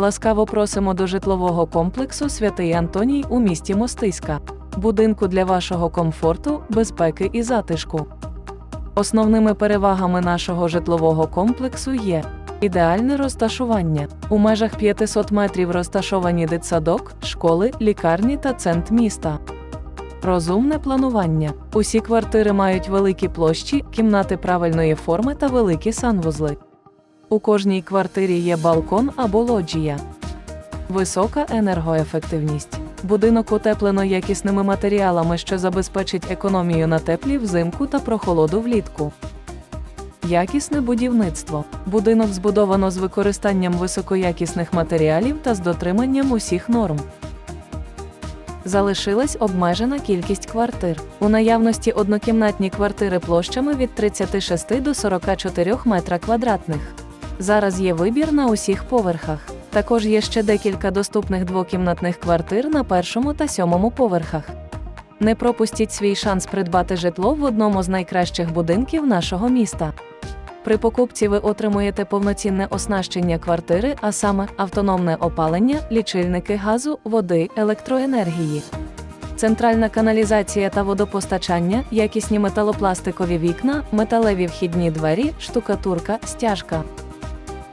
Ласкаво просимо до житлового комплексу Святий Антоній у місті Мостиська, будинку для вашого комфорту, безпеки і затишку. Основними перевагами нашого житлового комплексу є ідеальне розташування. У межах 500 метрів розташовані дитсадок, школи, лікарні та центр міста. Розумне планування. Усі квартири мають великі площі, кімнати правильної форми та великі санвузли. У кожній квартирі є балкон або лоджія. Висока енергоефективність. Будинок утеплено якісними матеріалами, що забезпечить економію на теплі взимку та прохолоду влітку. Якісне будівництво. Будинок збудовано з використанням високоякісних матеріалів та з дотриманням усіх норм. Залишилась обмежена кількість квартир. У наявності однокімнатні квартири площами від 36 до 44 метра квадратних. Зараз є вибір на усіх поверхах. Також є ще декілька доступних двокімнатних квартир на першому та сьомому поверхах. Не пропустіть свій шанс придбати житло в одному з найкращих будинків нашого міста. При покупці ви отримуєте повноцінне оснащення квартири, а саме автономне опалення, лічильники газу, води, електроенергії. Центральна каналізація та водопостачання, якісні металопластикові вікна, металеві вхідні двері, штукатурка, стяжка.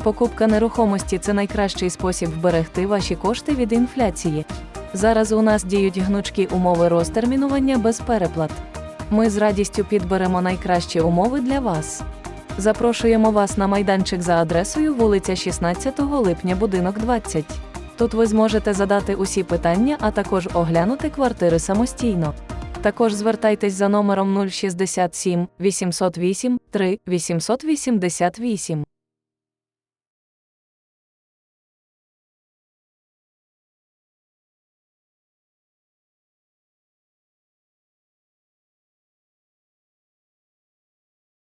Покупка нерухомості це найкращий спосіб вберегти ваші кошти від інфляції. Зараз у нас діють гнучкі умови розтермінування без переплат. Ми з радістю підберемо найкращі умови для вас. Запрошуємо вас на майданчик за адресою вулиця 16 липня, будинок 20. Тут ви зможете задати усі питання, а також оглянути квартири самостійно. Також звертайтесь за номером 067 808 3 888.